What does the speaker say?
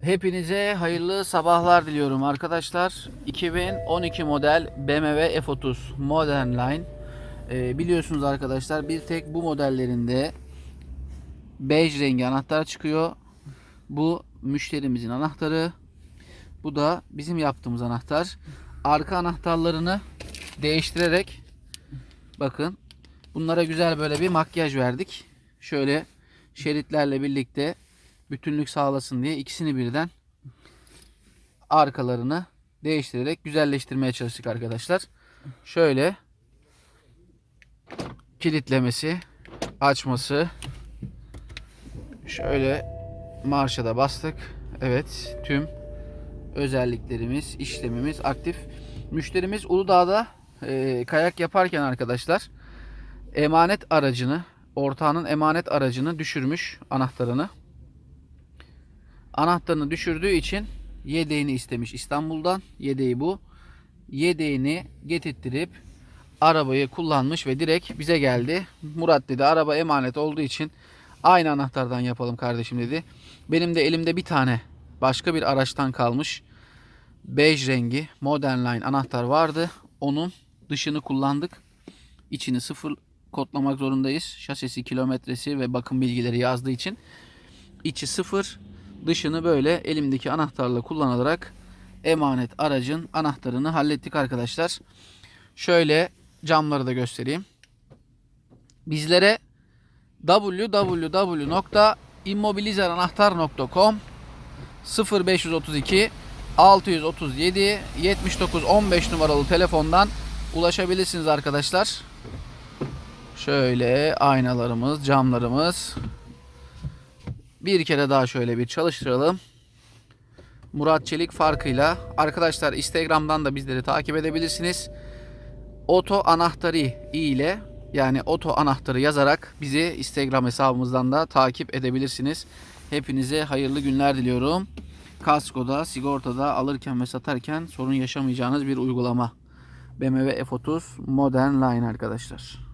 Hepinize hayırlı sabahlar diliyorum arkadaşlar. 2012 model BMW F30 Modern Line. Ee, biliyorsunuz arkadaşlar bir tek bu modellerinde bej rengi anahtar çıkıyor. Bu müşterimizin anahtarı. Bu da bizim yaptığımız anahtar. Arka anahtarlarını değiştirerek bakın bunlara güzel böyle bir makyaj verdik. Şöyle şeritlerle birlikte bütünlük sağlasın diye ikisini birden arkalarını değiştirerek güzelleştirmeye çalıştık arkadaşlar. Şöyle kilitlemesi, açması. Şöyle marşa da bastık. Evet, tüm özelliklerimiz, işlemimiz aktif. Müşterimiz Uludağ'da e, kayak yaparken arkadaşlar emanet aracını, ortağının emanet aracını düşürmüş anahtarını. Anahtarını düşürdüğü için yedeğini istemiş İstanbul'dan. Yedeği bu. Yedeğini getirttirip arabayı kullanmış ve direkt bize geldi. Murat dedi araba emanet olduğu için aynı anahtardan yapalım kardeşim dedi. Benim de elimde bir tane başka bir araçtan kalmış bej rengi Modern Line anahtar vardı. Onun dışını kullandık. İçini sıfır kodlamak zorundayız. Şasisi, kilometresi ve bakım bilgileri yazdığı için. İçi sıfır. Dışını böyle elimdeki anahtarla kullanılarak emanet aracın anahtarını hallettik arkadaşlar. Şöyle camları da göstereyim. Bizlere www.immobilizeranahtar.com 0532 637 79 15 numaralı telefondan ulaşabilirsiniz arkadaşlar. Şöyle aynalarımız, camlarımız. Bir kere daha şöyle bir çalıştıralım. Murat Çelik farkıyla. Arkadaşlar Instagram'dan da bizleri takip edebilirsiniz. Oto anahtarı ile yani oto anahtarı yazarak bizi Instagram hesabımızdan da takip edebilirsiniz. Hepinize hayırlı günler diliyorum. Kaskoda, sigortada alırken ve satarken sorun yaşamayacağınız bir uygulama. BMW F30 Modern Line arkadaşlar.